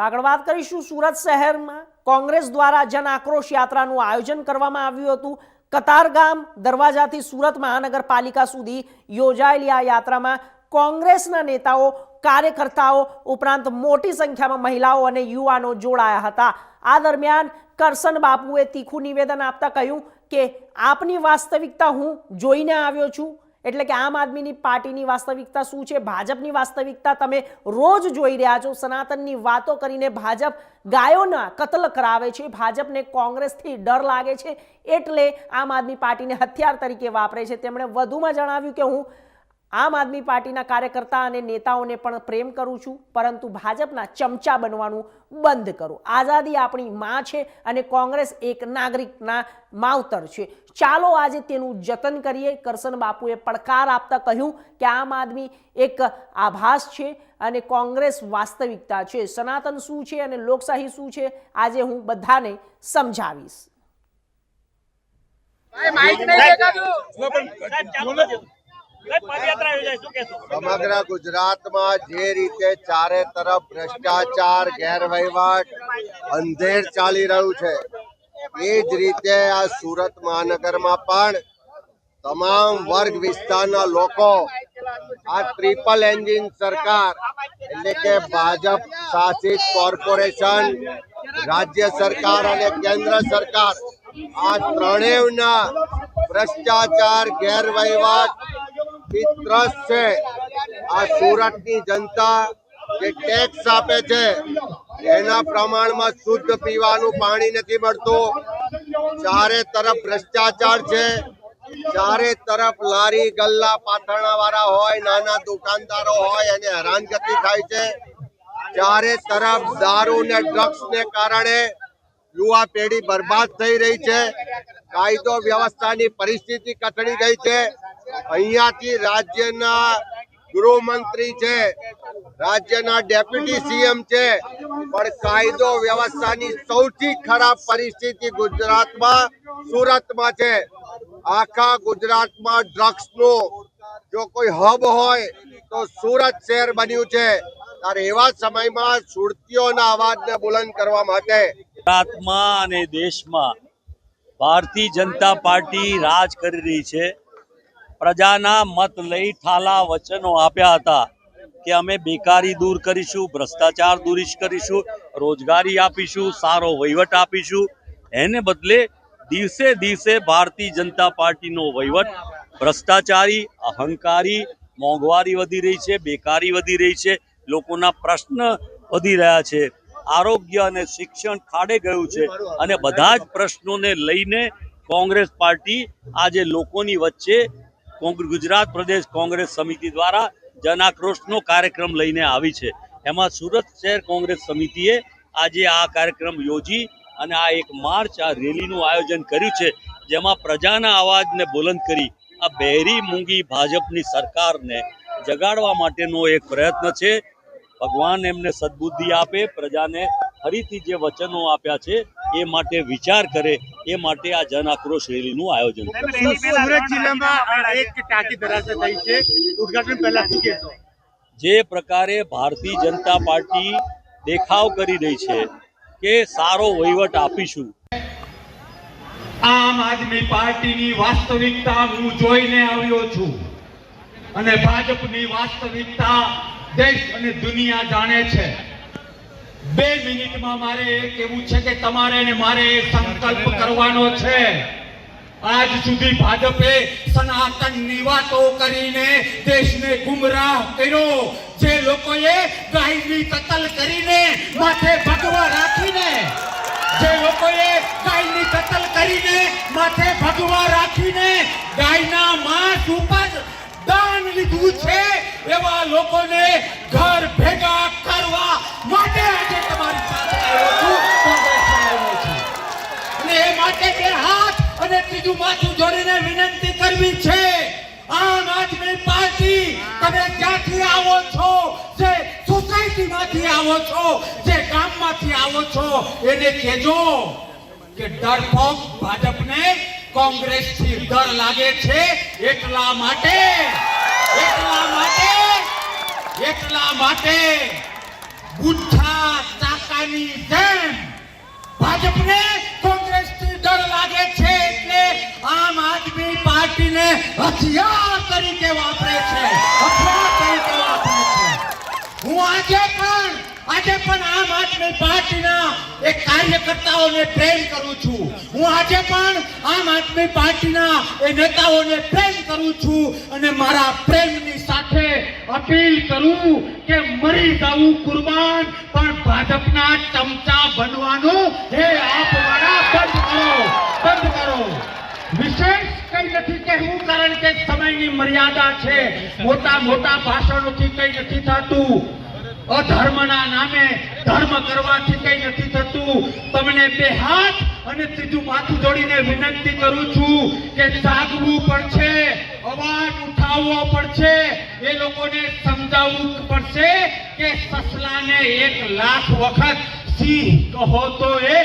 તો આગળ વાત કરીશું સુરત શહેરમાં કોંગ્રેસ દ્વારા જન આક્રોશ યાત્રાનું આયોજન કરવામાં આવ્યું હતું. કતારગામ દરવાજાથી સુરત મહાનગરપાલિકા સુધી યોજાયેલી આ યાત્રામાં કોંગ્રેસના નેતાઓ, કાર્યકર્તાઓ ઉપરાંત મોટી સંખ્યામાં મહિલાઓ અને યુવાનો જોડાયા હતા. આ દરમિયાન કરસન બાપુએ તીખું નિવેદન આપતા કહ્યું કે, આપની વાસ્તવિકતા હું જોઈને આવ્યો છું. એટલે કે આમ આદમીની પાર્ટીની વાસ્તવિકતા શું છે? ભાજપની વાસ્તવિકતા તમે રોજ જોઈ રહ્યા છો. સનાતનની વાતો કરીને ભાજપ ગાયોના કતલ કરાવે છે. ભાજપને કોંગ્રેસથી ડર લાગે છે. એટલે આમ આદમી પાર્ટીને હથિયાર તરીકે વાપરે છે. તેમણે વધુમાં જણાવ્યું કે હું આમ આદમી પાર્ટીના કાર્યકર્તા અને નેતાઓને પણ પ્રેમ કરું છું પરંતુ ભાજપના ચમચા બનવાનું બંધ કરો. આઝાદી આપણી માં છે અને કોંગ્રેસ એક નાગરિકના માવતર છે. ચાલો આજે તેનું જતન કરીએ. કરશન બાપુએ પડકાર આપતા કહ્યું કે આમ આદમી એક આભાસ છે અને કોંગ્રેસ વાસ્તવિકતા છે. સનાતન શું છે અને લોકશાહી શું છે આજે હું બધાને સમજાવીશ. સમગ્ર ગુજરાતમાં જે રીતે ચારે તરફ ભ્રષ્ટાચાર, ગેરવહીવટ, અંધેર ચાલી રહ્યું છે, એ જ રીતે આ સુરત મહાનગરમાં પણ તમામ વર્ગ વિસ્તારના લોકો, આ ટ્રિપલ એન્જિન સરકાર, એટલે કે ભાજપ શાસિત કોર્પોરેશન, રાજ્ય સરકાર અને કેન્દ્ર સરકાર, આ ત્રણેયના ભ્રષ્ટાચાર, ગેરવહીવટ છે. આ સુરતની જનતા એના પ્રમાણમાં શુદ્ધ પીવાનું પાણી નથી મળતું. ચારે તરફ ભ્રષ્ટાચાર છે. ચારે તરફ લારી ગલ્લા પાથરણા વાળા હોય, નાના દુકાનદારો હોય અને હેરાનગતિ થાય છે. ચારે તરફ દારૂ ને ડ્રગ્સ ને કારણે યુવા પેઢી બરબાદ થઈ રહી છે. કાયદો વ્યવસ્થાની પરિસ્થિતિ કથળી ગઈ છે. અહીંયાથી રાજ્યના ગૃહમંત્રી છે, રાજ્યના ડેપ્યુટી સીએમ છે, પણ કાયદો વ્યવસ્થાની સૌથી ખરાબ પરિસ્થિતિ ગુજરાતમાં, સુરતમાં છે. આખા ગુજરાતમાં ડ્રગ્સનું જો કોઈ હબ હોય, તો સુરત શહેર બન્યું છે. ત્યારે એવા સમયમાં સુરતીઓના અવાજને બુલંદ કરવા માટે ગુજરાતમાં અને દેશમાં ભારતીય જનતા પાર્ટી રાજ કરી રહી છે. પ્રજાના મત લઈ ઠાલા વચનો આપ્યા હતા કે અમે બેકારી દૂર કરીશું, ભ્રષ્ટાચાર દૂરીશ કરીશું, રોજગારી આપીશું, સારો વહીવટ આપીશું. એને બદલે દિવસે દિવસે ભારતીય જનતા પાર્ટીનો વહીવટ, ભ્રષ્ટાચારી, અહંકારી, મોંઘવારી વધી રહી છે, બેકારી વધી રહી છે, લોકોના પ્રશ્ન વધી રહ્યા છે. આરોગ્ય અને શિક્ષણ ખાડે ગયું છે અને બધા જ પ્રશ્નોને લઈને કોંગ્રેસ પાર્ટી આજે લોકોની વચ્ચે ગુજરાત પ્રદેશ કોંગ્રેસ સમિતિ દ્વારા જનાક્રોશનો કાર્યક્રમ લઈને આવી છે. એમાં સુરત શહેર કોંગ્રેસ સમિતિએ આજે આ કાર્યક્રમ યોજી અને આ એક માર્ચ આ રેલીનું આયોજન કર્યું છે, જેમાં પ્રજાના અવાજને બુલંદ કરી આ બહેરી મૂંગી ભાજપની સરકારને જગાડવા માટેનો એક પ્રયત્ન છે. ભગવાન એમને સદબુદ્ધિ આપે, પ્રજાને ફરીથી જે વચનો આપ્યા છે એ માટે વિચાર કરે એ માટે આ જન આક્રોશ રેલીનું આયોજન જે પ્રકારે ભારતીય જનતા પાર્ટી દેખાવ કરી રહી છે કે સારો વહીવટ આપીશું. આમ આદમી પાર્ટીની વાસ્તવિકતા હું જોઈને આવ્યો છું. અને ભાજપની વાસ્તવિકતા દેશ અને દુનિયા જાણે છે. બે મિનિટમાં મારે એ છે કે તમારે મારે સંકલ્પ કરવાનો છે. આજ સુધી ભાજપે સનાતનની વાતો કરીને દેશને ગુમરાહ કર્યો. જે લોકોએ ગાયની કતલ કરીને માથે ભગવા રાખીને, જે લોકોએ ગાયની કતલ કરીને માથે ભગવા રાખીને ગાયના માંસ ઉપર દાન લીધું છે, એવા લોકોને ઘર ભેગા માટે બે હાથ અને ત્રીજું માથું જોડીને વિનંતી કરવી છે. આમ આદમી પાર્ટી, તમે ક્યાંથી આવો છો? જે સોસાયટીમાંથી આવો છો, જે ગામમાંથી આવો છો, એને કહેજો કે ડરપોક ભાજપને કોંગ્રેસથી ડર લાગે છે એટલા માટે એટલા માટે એટલા માટે બુઠ્ઠા ચાકાની જેમ ભાજપને પાર્ટીને હથિયાર તરીકે વાપરે છે. હથિયાર તરીકે વાપરે છે. હું આજે પણ આજે પણ આમ આદમી પાર્ટીના એક કાર્યકર્તાઓને પ્રેમ કરું છું. હું આજે પણ આમ આદમી પાર્ટીના એ નેતાઓને પ્રેમ કરું છું અને મારા પ્રેમની સાથે અપીલ કરું કે મરી જવું કુરબાન, પણ ભાજપના ચમચા બનવાનું, હે આપવાના બંધ કરો બંધ કરો. વિશેષ કઈ નથી કહેવું કારણ કે સમયની મર્યાદા છે. મોટા મોટા ભાષણોથી કઈ નથી થતું. અધર્મના નામે ધર્મ કરવાથી કઈ નથી થતું. તમને બે હાથ અને ત્રીજું માથું જોડીને વિનંતી કરું છું કે જાગવું પડશે, અવાજ ઉઠાવવો પડશે. એ લોકોને સમજાવવું પડશે કે સસલાને એક લાખ વખત સિંહ કહો તો એ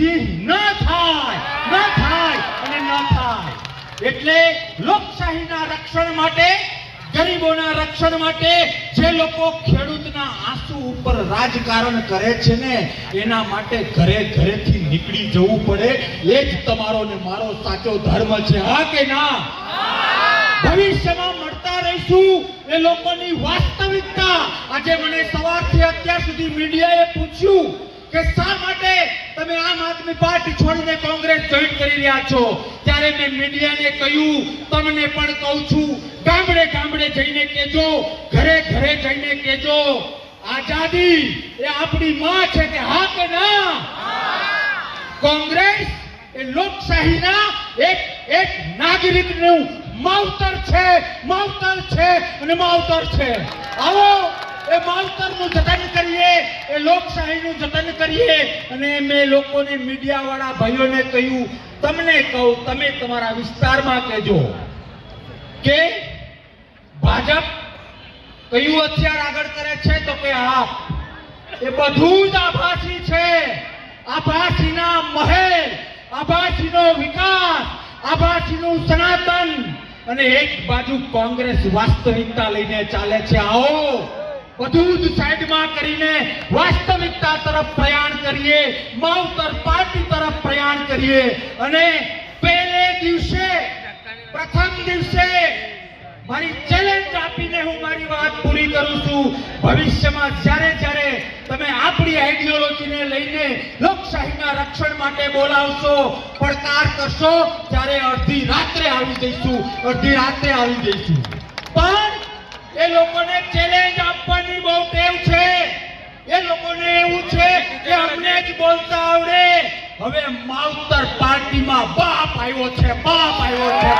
સિંહ ન થાય ન થાય અને ન થાય. એટલે લોકશાહીના રક્ષણ માટે, ગરીબોના રક્ષણ માટે જે લોકો ખેડૂતના આંસુ ઉપર રાજકારણ કરે છે ને, એના માટે ઘરે ઘરેથી નીકળી જવું પડે. એ જ તમારો ને મારો સાચો ધર્મ છે, હા કે ના? ભવિષ્યમાં મળતા રહીશું એ લોકોની વાસ્તવિકતા. આજે મને સવારથી અત્યાર સુધી મીડિયાએ પૂછ્યું કે શા માટે તમે આમ આદમી પાર્ટી છોડીને કોંગ્રેસ જોઈન કરી રહ્યા છો, ત્યારે મેં મીડિયાને કહ્યું, તમને પણ કહું છું, ગામડે ગામડે જઈને કહેજો, ઘરે ઘરે જઈને કહેજો, આઝાદી એ આપણી માં છે કે હા કે ના. કોંગ્રેસ એ લોકશાહીના એક એક નાગરિકનું માવતર છે માવતર છે અને માવતર છે. આવો, એ માવતરનું જતન કરીએ લોકશાહીનું જતન કરીએ. અને મેં લોકોને મીડિયાવાળા ભાઈઓને કહ્યું, તમને કહું, તમે તમારા વિસ્તારમાં કહેજો કે ભાજપ કયું હથિયાર આગળ કરે છે તો કે આપ એ બધું જ આભાસી છે. આભાસીના મહેલ, આભાસીનો વિકાસ, આભાસીનું સનાતન. અને એક બાજુ કોંગ્રેસ વાસ્તવિકતા લઈને ચાલે છે, આવો. બધું જ સાઈડમાં કરીને વાસ્તવિકતા તરફ પ્રયાણ કરીએ, માવતર પાર્ટી તરફ પ્રયાણ કરીએ અને પહેલે દિવસે, પ્રથમ દિવસે મારી ચેલેન્જ આપીને હું મારી વાત પૂરી કરું છું. ભવિષ્યમાં જ્યારે જ્યારે તમે આપણી આઈડિયોલોજીને લઈને લોકશાહીના રક્ષણ માટે બોલાવશો, પડકાર કરશો, ત્યારે અડધી રાત્રે આવી જઈશું, અડધી રાત્રે આવી જઈશું. પણ એ લોકોને ચેલેન્જ આપવાની બહુ ટેવ છે. એ લોકોને એવું છે કે અમને જ બોલતા આવડે. હવે માવતર પાર્ટીમાં બાપ આવ્યો છે, બાપ આવ્યો છે.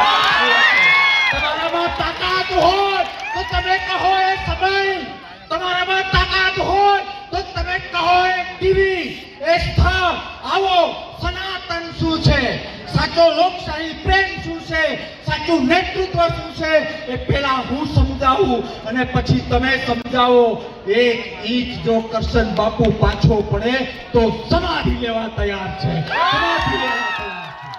તમારામાં તાકાત હોય તો તમે કહો એ સમય. તમારામાં તાકાત હોય તો તમે કહો એ ટીવી. એ સ્થળ. આવો. સાચો લોકશાહી પ્રેમ શું છે? સાચું નેતૃત્વ શું છે? એ પહેલા હું સમજાવું અને પછી તમે સમજાવો. એક ઈચ જો કરશન બાપુ પાછો પડે તો સમાધિ લેવા તૈયાર છે. સમાધિ લેવા તૈયાર છે.